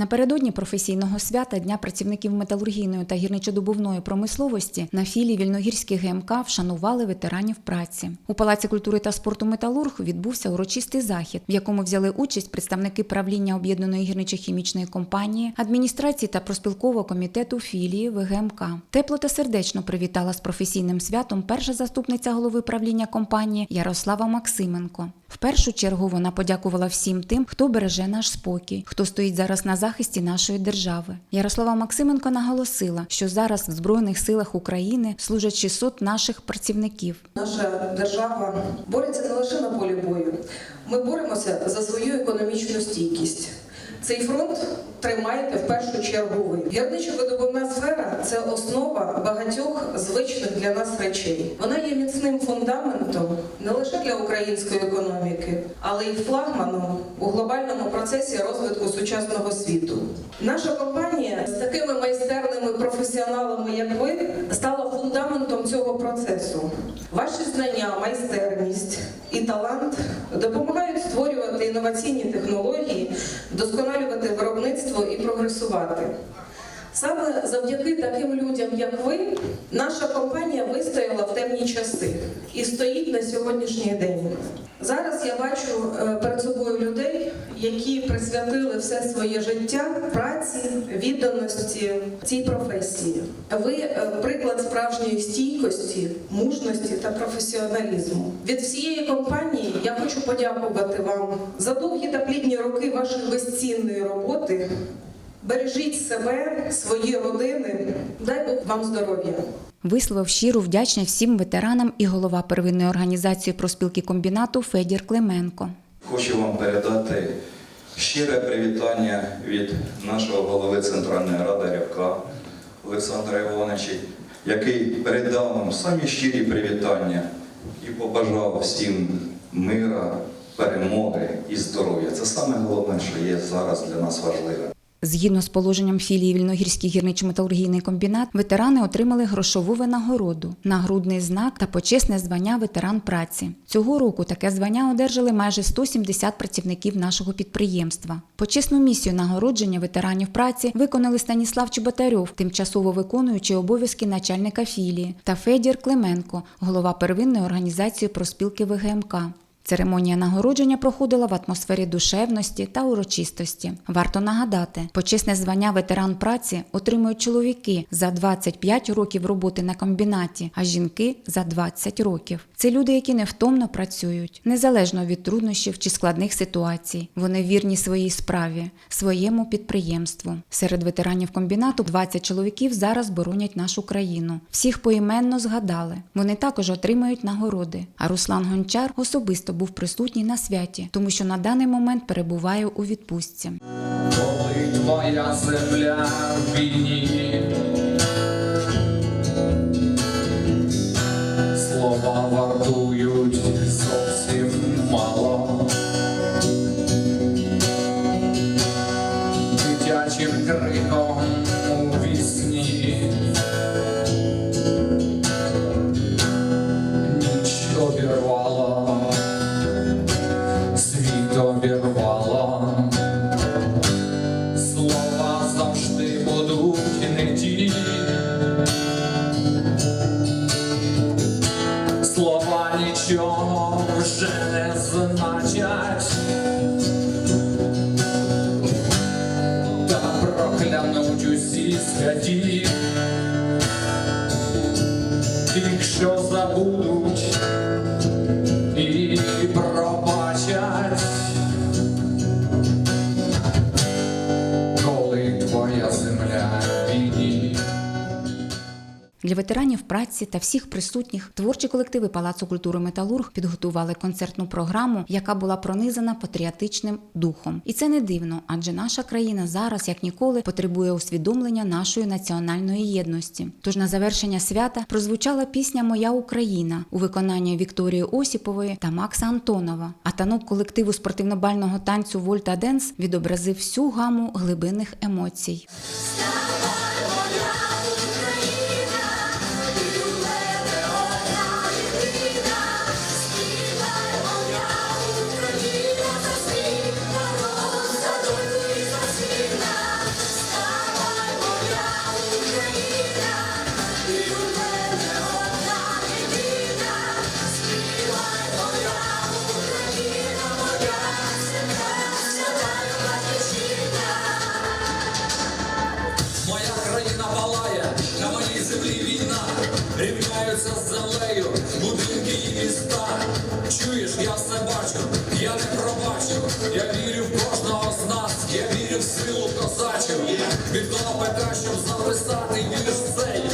Напередодні професійного свята Дня працівників металургійної та гірничодобувної промисловості на філії Вільногірський ГМК вшанували ветеранів праці. У Палаці культури та спорту Металург відбувся урочистий захід, в якому взяли участь представники правління об'єднаної гірничо-хімічної компанії, адміністрації та проспілкового комітету філії ВГМК. Тепло та сердечно привітала з професійним святом перша заступниця голови правління компанії Ярослава Максименко. В першу чергу вона подякувала всім тим, хто береже наш спокій, хто стоїть зараз на захисті нашої держави. Ярослава Максименко наголосила, що зараз в Збройних силах України служать 600 наших працівників. Наша держава бореться не лише на полі бою. Ми боремося за свою економічну стійкість. Цей фронт тримаєте в першу чергу ви. Гірничо-видобувна сфера це основа багатьох звичних для нас речей. Вона є міцним фундаментом не лише для української економіки, але й флагманом у глобальному процесі розвитку сучасного світу. Наша компанія з такими майстерними професіоналами, як ви, стала фундаментом цього процесу. Ваші знання, майстерність і талант допомагають створювати інноваційні технології, вдосконалювати виробництво і прогресувати. Саме завдяки таким людям, як ви, наша компанія вистояла в темні часи і стоїть на сьогоднішній день. Зараз я бачу е, перед собою людей, які присвятили все своє життя праці, відданості цій професії. Ви е, приклад справжньої стійкості, мужності та професіоналізму. Від всієї компанії я хочу подякувати вам за довгі та плідні роки вашої безцінної роботи. Бережіть себе, свої родини. Дай Бог вам здоров'я. Висловив щиру вдячність всім ветеранам і голова первинної організації проспілки комбінату Федір Клименко. Хочу вам передати щире привітання від нашого голови Центральної ради Рябка Олександра Івановича, який передав вам самі щирі привітання і побажав всім мира, перемоги і здоров'я. Це саме головне, що є зараз для нас важливе. Згідно з положенням філії Вільногірський гірничо-металургійний комбінат, ветерани отримали грошову винагороду, нагрудний знак та почесне звання ветеран праці. Цього року таке звання одержали майже 170 працівників нашого підприємства. Почесну місію нагородження ветеранів праці виконали Станіслав Чеботарьов, тимчасово виконуючий обов'язки начальника філії, та Федір Клименко, голова первинної організації проспілки ВГМК. Церемонія нагородження проходила в атмосфері душевності та урочистості. Варто нагадати, почесне звання ветеран праці отримують чоловіки за 25 років роботи на комбінаті, а жінки за 20 років. Це люди, які невтомно працюють, незалежно від труднощів чи складних ситуацій. Вони вірні своїй справі, своєму підприємству. Серед ветеранів комбінату 20 чоловіків зараз боронять нашу країну. Всіх поіменно згадали. Вони також отримають нагороди. А Руслан Гончар особисто був присутній на святі, тому що на даний момент перебуває у відпустці. Коли твоя земля в війні, слова вартують зовсім мало. Дитячим криком нічого вже не значать. Та проклянуть усі святі. якщо забудуть Для ветеранів праці та всіх присутніх творчі колективи Палацу культури Металург підготували концертну програму, яка була пронизана патріотичним духом. І це не дивно, адже наша країна зараз, як ніколи, потребує усвідомлення нашої національної єдності. Тож на завершення свята прозвучала пісня Моя Україна у виконанні Вікторії Осіпової та Макса Антонова. А танок колективу спортивно-бального танцю Вольта Денс відобразив всю гаму глибинних емоцій. Злиплються з землею, будинки і міста. Чуєш, я все бачу, я не пробачу. Я вірю в кожного з нас, я вірю в силу козачів. Від того Петра, щоб записати вірш цей.